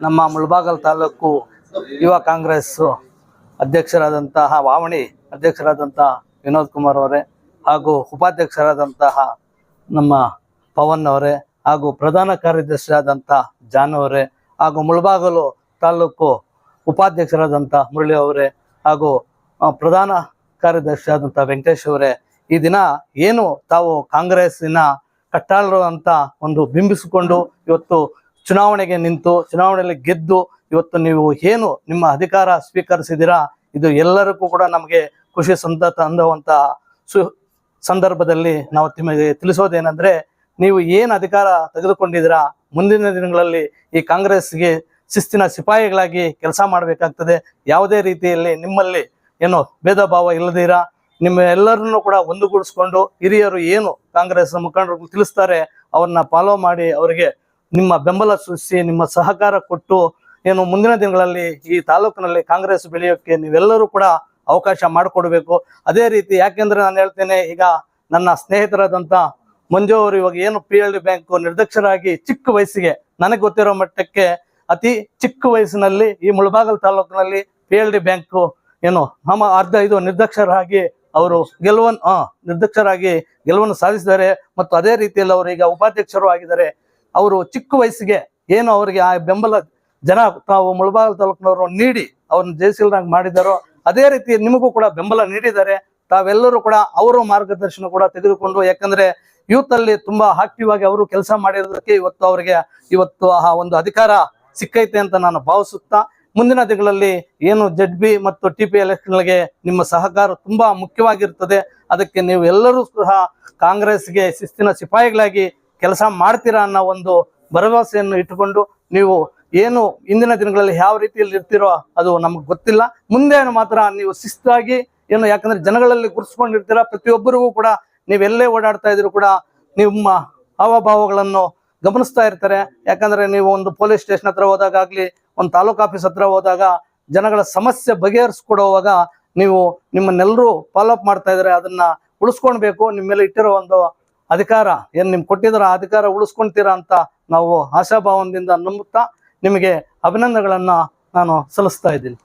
ನಮ್ಮ ಮುಳಬಾಗಲ್ ತಾಲೂಕು ಯುವ ಕಾಂಗ್ರೆಸ್ ಅಧ್ಯಕ್ಷರಾದಂತಹ ವಾವಣಿ ಅಧ್ಯಕ್ಷರಾದಂತಹ ವಿನೋದ್ ಕುಮಾರ್ ಅವರೇ ಹಾಗೂ ಉಪಾಧ್ಯಕ್ಷರಾದಂತಹ ನಮ್ಮ ಪವನ್ ಅವರೇ ಹಾಗೂ ಪ್ರಧಾನ ಕಾರ್ಯದರ್ಶಿಯಾದಂಥ ಜಾನ್ ಅವರೇ ಹಾಗೂ ಮುಳಬಾಗಲು ತಾಲೂಕು ಉಪಾಧ್ಯಕ್ಷರಾದಂತಹ ಮುರಳಿ ಅವರೇ ಹಾಗೂ ಪ್ರಧಾನ ಕಾರ್ಯದರ್ಶಿಯಾದಂಥ ವೆಂಕಟೇಶ್ ಅವರೇ ಈ ದಿನ ಏನು ತಾವು ಕಾಂಗ್ರೆಸ್ಸಿನ ಕಟ್ಟಾಳರು ಅಂತ ಒಂದು ಬಿಂಬಿಸಿಕೊಂಡು ಇವತ್ತು ಚುನಾವಣೆಗೆ ನಿಂತು, ಚುನಾವಣೆಯಲ್ಲಿ ಗೆದ್ದು ಇವತ್ತು ನೀವು ಏನು ನಿಮ್ಮ ಅಧಿಕಾರ ಸ್ವೀಕರಿಸಿದಿರಾ ಇದು ಎಲ್ಲರಿಗೂ ಕೂಡ ನಮಗೆ ಖುಷಿ ಸಂತ, ತಂದವಂತ ಸು, ಸಂದರ್ಭದಲ್ಲಿ ನಾವು ನಿಮಗೆ ತಿಳಿಸೋದೇನೆಂದರೆ, ನೀವು ಏನು ಅಧಿಕಾರ ತೆಗೆದುಕೊಂಡಿದ್ದೀರಾ? ಮುಂದಿನ ದಿನಗಳಲ್ಲಿ ಈ ಕಾಂಗ್ರೆಸ್ಗೆ ಶಿಸ್ತಿನ ಸಿಪಾಯಿಗಳಾಗಿ ಕೆಲಸ ಮಾಡಬೇಕಾಗ್ತದೆ. ಯಾವುದೇ ರೀತಿಯಲ್ಲಿ ನಿಮ್ಮಲ್ಲಿ ಏನು ಭೇದ ಭಾವ ಇಲ್ಲದಿರ? ನಿಮ್ಮ ಎಲ್ಲರನ್ನೂ ಕೂಡ ಒಂದುಗೂಡಿಸ್ಕೊಂಡು ಹಿರಿಯರು ಏನು ಕಾಂಗ್ರೆಸ್ ಮುಖಂಡರು ತಿಳಿಸ್ತಾರೆ, ಅವ್ರನ್ನ ಫಾಲೋ ಮಾಡಿ ಅವರಿಗೆ ನಿಮ್ಮ ಬೆಂಬಲ ಸೂಚಿಸಿ ನಿಮ್ಮ ಸಹಕಾರ ಕೊಟ್ಟು ಏನು ಮುಂದಿನ ದಿನಗಳಲ್ಲಿ ಈ ತಾಲೂಕಿನಲ್ಲಿ ಕಾಂಗ್ರೆಸ್ ಬೆಳೆಯೋಕ್ಕೆ ನೀವೆಲ್ಲರೂ ಕೂಡ ಅವಕಾಶ ಮಾಡಿಕೊಡ್ಬೇಕು. ಅದೇ ರೀತಿ ಯಾಕೆಂದ್ರೆ ನಾನು ಹೇಳ್ತೇನೆ, ಈಗ ನನ್ನ ಸ್ನೇಹಿತರಾದಂಥ ಮಂಜು ಅವರು ಇವಾಗ ಏನು ಪಿ ಎಲ್ ಡಿ ಬ್ಯಾಂಕ್ ನಿರ್ದಕ್ಷರಾಗಿ ಚಿಕ್ಕ ವಯಸ್ಸಿಗೆ, ನನಗೆ ಗೊತ್ತಿರೋ ಮಟ್ಟಕ್ಕೆ ಅತಿ ಚಿಕ್ಕ ವಯಸ್ಸಿನಲ್ಲಿ ಈ ಮುಳಬಾಗಲ್ ತಾಲೂಕಿನಲ್ಲಿ ಪಿ ಎಲ್ ಡಿ ಬ್ಯಾಂಕು ಏನು ನಮ್ಮ ಅರ್ಧ ಇದು ನಿರ್ದಕ್ಷರಾಗಿ ಅವರು ಗೆಲುವನ್ನು ಆ ನಿರ್ದಕ್ಷರಾಗಿ ಗೆಲುವನ್ನು ಸಾಧಿಸಿದ್ದಾರೆ. ಮತ್ತು ಅದೇ ರೀತಿಯಲ್ಲಿ ಅವರು ಈಗ ಉಪಾಧ್ಯಕ್ಷರು ಆಗಿದ್ದಾರೆ. ಅವರು ಚಿಕ್ಕ ವಯಸ್ಸಿಗೆ ಏನು ಅವರಿಗೆ ಆ ಬೆಂಬಲ ಜನ ತಾವು ಮುಳಬಾಗಲ್ ತಾಲೂಕಿನವರು ನೀಡಿ ಅವ್ರನ್ನ ಜಯಶೀಲನಾಗಿ ಮಾಡಿದ್ದಾರೋ, ಅದೇ ರೀತಿ ನಿಮಗೂ ಕೂಡ ಬೆಂಬಲ ನೀಡಿದ್ದಾರೆ. ತಾವೆಲ್ಲರೂ ಕೂಡ ಅವರು ಮಾರ್ಗದರ್ಶನ ಕೂಡ ತೆಗೆದುಕೊಂಡು, ಯಾಕಂದ್ರೆ ಯೂತ್ ಅಲ್ಲಿ ತುಂಬಾ ಆಕ್ಟಿವ್ ಆಗಿ ಅವರು ಕೆಲಸ ಮಾಡಿರೋದಕ್ಕೆ ಇವತ್ತು ಅವರಿಗೆ ಇವತ್ತು ಆ ಒಂದು ಅಧಿಕಾರ ಸಿಕ್ಕೈತೆ ಅಂತ ನಾನು ಭಾವಿಸುತ್ತಾ, ಮುಂದಿನ ದಿನಗಳಲ್ಲಿ ಏನು ಜಡ್ ಬಿ ಮತ್ತು ಟಿ ಪಿ ಎಲೆಕ್ಷನ್ಗೆ ನಿಮ್ಮ ಸಹಕಾರ ತುಂಬಾ ಮುಖ್ಯವಾಗಿರ್ತದೆ. ಅದಕ್ಕೆ ನೀವು ಎಲ್ಲರೂ ಸಹ ಕಾಂಗ್ರೆಸ್ಗೆ ಶಿಸ್ತಿನ ಸಿಪಾಯಿಗಳಾಗಿ ಕೆಲಸ ಮಾಡ್ತೀರಾ ಅನ್ನೋ ಒಂದು ಭರವಸೆಯನ್ನು ಇಟ್ಟುಕೊಂಡು ನೀವು ಏನು ಇಂದಿನ ದಿನಗಳಲ್ಲಿ ಯಾವ ರೀತಿಯಲ್ಲಿ ಇರ್ತೀರೋ ಅದು ನಮ್ಗೆ ಗೊತ್ತಿಲ್ಲ. ಮುಂದೆ ಮಾತ್ರ ನೀವು ಶಿಸ್ತಾಗಿ ಏನು ಯಾಕಂದ್ರೆ ಜನಗಳಲ್ಲಿ ಗುರುಸ್ಕೊಂಡಿರ್ತೀರಾ ಪ್ರತಿಯೊಬ್ಬರಿಗೂ ಕೂಡ ನೀವೆಲ್ಲೇ ಓಡಾಡ್ತಾ ಇದ್ರು ಕೂಡ ನಿಮ್ಮ ಹಾವಭಾವಗಳನ್ನು ಗಮನಿಸ್ತಾ ಇರ್ತಾರೆ. ಯಾಕಂದ್ರೆ ನೀವು ಒಂದು ಪೊಲೀಸ್ ಸ್ಟೇಷನ್ ಹತ್ರ ಹೋದಾಗ ಆಗ್ಲಿ, ಒಂದು ತಾಲೂಕ್ ಆಫೀಸ್ ಹತ್ರ ಹೋದಾಗ ಜನಗಳ ಸಮಸ್ಯೆ ಬಗೆಹರಿಸ್ಕೊಡುವಾಗ ನೀವು ನಿಮ್ಮನ್ನೆಲ್ಲರೂ ಫಾಲೋಅಪ್ ಮಾಡ್ತಾ ಇದ್ರೆ ಅದನ್ನ ಉಳಿಸ್ಕೊಳ್ಬೇಕು ನಿಮ್ಮ ಮೇಲೆ ಇಟ್ಟಿರೋ ಒಂದು ಅಧಿಕಾರ, ಏನು ನಿಮ್ಗೆ ಕೊಟ್ಟಿದ್ರ ಅಧಿಕಾರ ಉಳಿಸ್ಕೊಂತೀರಾ ಅಂತ ನಾವು ಆಶಾಭಾವನದಿಂದ ನಂಬುತ್ತಾ ನಿಮಗೆ ಅಭಿನಂದನೆಗಳನ್ನ ನಾನು ಸಲ್ಲಿಸ್ತಾ ಇದ್ದೀನಿ.